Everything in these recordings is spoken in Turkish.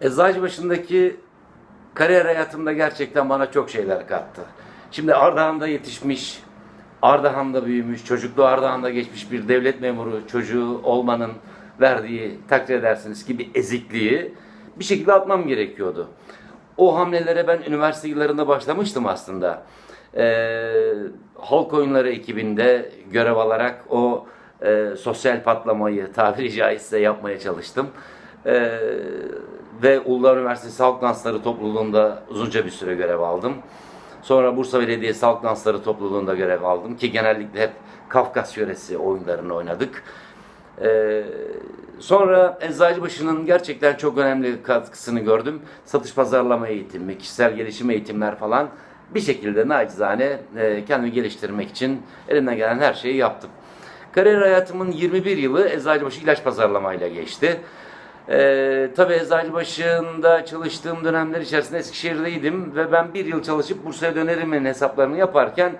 Eczacıbaşı'ndaki kariyer hayatımda gerçekten bana çok şeyler kattı. Şimdi Ardahan'da yetişmiş, Ardahan'da büyümüş, çocukluğu Ardahan'da geçmiş bir devlet memuru çocuğu olmanın verdiği takdir edersiniz ki bir ezikliği bir şekilde atmam gerekiyordu. O hamlelere ben üniversite yıllarında başlamıştım aslında. Ee, halk oyunları ekibinde görev alarak o e, sosyal patlamayı tabiri caizse yapmaya çalıştım. Ee, ve Uludağ Üniversitesi Halk Dansları topluluğunda uzunca bir süre görev aldım. Sonra Bursa Belediyesi Halk Dansları topluluğunda görev aldım ki genellikle hep Kafkas yöresi oyunlarını oynadık. Ee, sonra Eczacıbaşı'nın gerçekten çok önemli katkısını gördüm. Satış pazarlama eğitimi, kişisel gelişim eğitimler falan bir şekilde nacizane e, kendimi geliştirmek için elimden gelen her şeyi yaptım. Kariyer hayatımın 21 yılı Eczacıbaşı ilaç pazarlamayla geçti. Ee, tabii Eczacıbaşı'nda çalıştığım dönemler içerisinde Eskişehir'deydim ve ben bir yıl çalışıp Bursa'ya dönerimin hesaplarını yaparken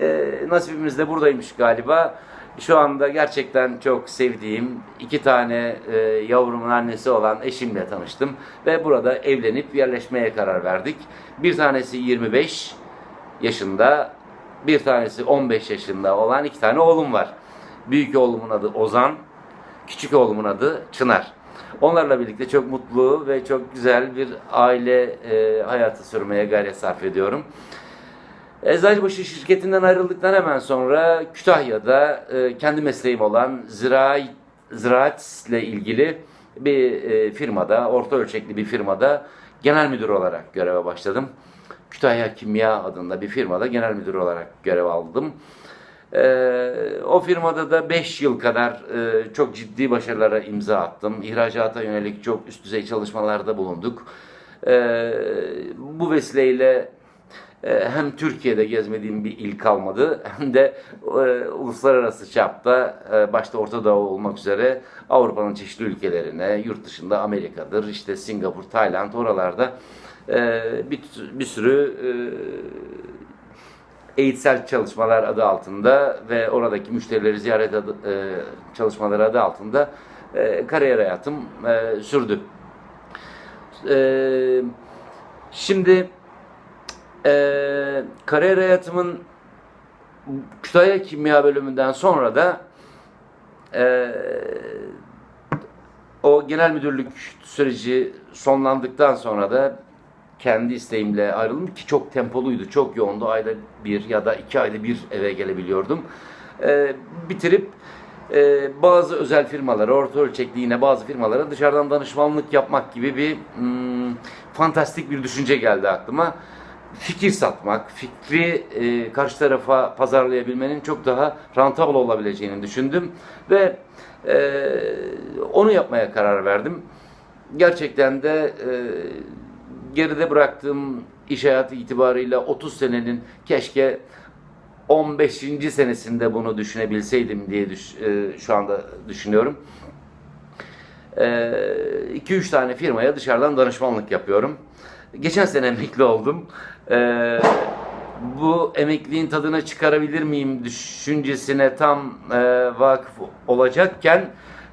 e, nasibimiz de buradaymış galiba. Şu anda gerçekten çok sevdiğim iki tane e, yavrumun annesi olan eşimle tanıştım ve burada evlenip yerleşmeye karar verdik. Bir tanesi 25 yaşında, bir tanesi 15 yaşında olan iki tane oğlum var. Büyük oğlumun adı Ozan, küçük oğlumun adı Çınar. Onlarla birlikte çok mutlu ve çok güzel bir aile e, hayatı sürmeye gayret sarf ediyorum. Eczacıbaşı şirketinden ayrıldıktan hemen sonra Kütahya'da e, kendi mesleğim olan ziraat, ziraatle ilgili bir e, firmada, orta ölçekli bir firmada genel müdür olarak göreve başladım. Kütahya Kimya adında bir firmada genel müdür olarak görev aldım. Ee, o firmada da 5 yıl kadar e, çok ciddi başarılara imza attım. İhracata yönelik çok üst düzey çalışmalarda bulunduk. Ee, bu vesileyle e, hem Türkiye'de gezmediğim bir il kalmadı hem de e, uluslararası çapta e, başta Orta Doğu olmak üzere Avrupa'nın çeşitli ülkelerine, yurt dışında Amerika'dır, işte Singapur, Tayland oralarda e, bir, bir sürü e, eğitsel çalışmalar adı altında ve oradaki müşterileri ziyaret adı, e, çalışmaları adı altında e, kariyer hayatım e, sürdü. E, şimdi e, kariyer hayatımın Kütahya Kimya bölümünden sonra da e, o genel müdürlük süreci sonlandıktan sonra da kendi isteğimle ayrıldım ki çok tempoluydu, çok yoğundu. Ayda bir ya da iki ayda bir eve gelebiliyordum. Ee, bitirip e, bazı özel firmalara, orta ölçekli yine bazı firmalara dışarıdan danışmanlık yapmak gibi bir hmm, fantastik bir düşünce geldi aklıma. Fikir satmak, fikri e, karşı tarafa pazarlayabilmenin çok daha rentable olabileceğini düşündüm ve e, onu yapmaya karar verdim. Gerçekten de e, geride bıraktığım iş hayatı itibarıyla 30 senenin keşke 15. senesinde bunu düşünebilseydim diye düş, e, şu anda düşünüyorum. 2-3 tane firmaya dışarıdan danışmanlık yapıyorum. Geçen sene emekli oldum. E, bu emekliliğin tadına çıkarabilir miyim düşüncesine tam e, vakıf olacakken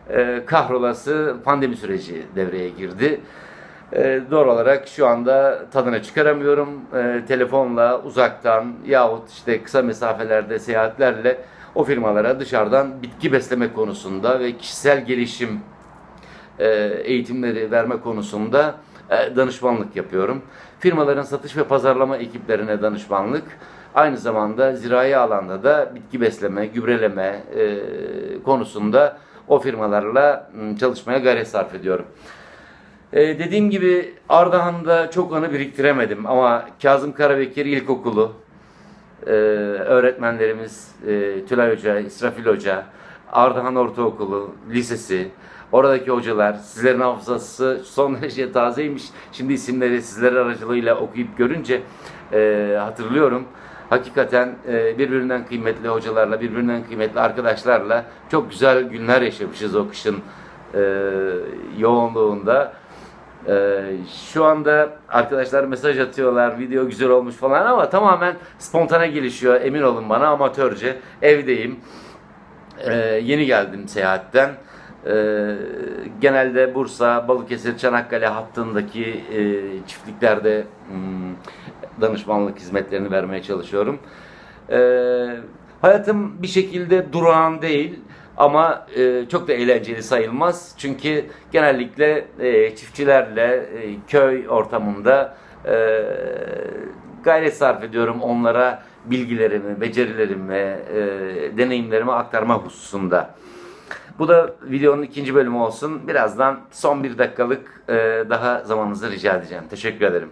e, kahrolası pandemi süreci devreye girdi. E, doğal olarak şu anda tadına çıkaramıyorum. E, telefonla, uzaktan yahut işte kısa mesafelerde seyahatlerle o firmalara dışarıdan bitki besleme konusunda ve kişisel gelişim e, eğitimleri verme konusunda e, danışmanlık yapıyorum. Firmaların satış ve pazarlama ekiplerine danışmanlık, aynı zamanda zirai alanda da bitki besleme, gübreleme e, konusunda o firmalarla m, çalışmaya gayret sarf ediyorum. Ee, dediğim gibi Ardahan'da çok anı biriktiremedim ama Kazım Karabekir İlkokulu, e, öğretmenlerimiz e, Tülay Hoca, İsrafil Hoca, Ardahan Ortaokulu, Lisesi, oradaki hocalar, sizlerin hafızası son derece tazeymiş. Şimdi isimleri sizler aracılığıyla okuyup görünce e, hatırlıyorum. Hakikaten e, birbirinden kıymetli hocalarla, birbirinden kıymetli arkadaşlarla çok güzel günler yaşamışız o kışın e, yoğunluğunda. Ee, şu anda arkadaşlar mesaj atıyorlar, video güzel olmuş falan ama tamamen spontane gelişiyor emin olun bana amatörce. Evdeyim, Ee, yeni geldim seyahatten. Ee, genelde Bursa, Balıkesir, Çanakkale hattındaki e, çiftliklerde hmm, danışmanlık hizmetlerini vermeye çalışıyorum. Ee, hayatım bir şekilde durağan değil ama e, çok da eğlenceli sayılmaz. Çünkü genellikle e, çiftçilerle e, köy ortamında e, gayret sarf ediyorum onlara bilgilerimi, becerilerimi, e, deneyimlerimi aktarma hususunda. Bu da videonun ikinci bölümü olsun. Birazdan son bir dakikalık e, daha zamanınızı rica edeceğim. Teşekkür ederim.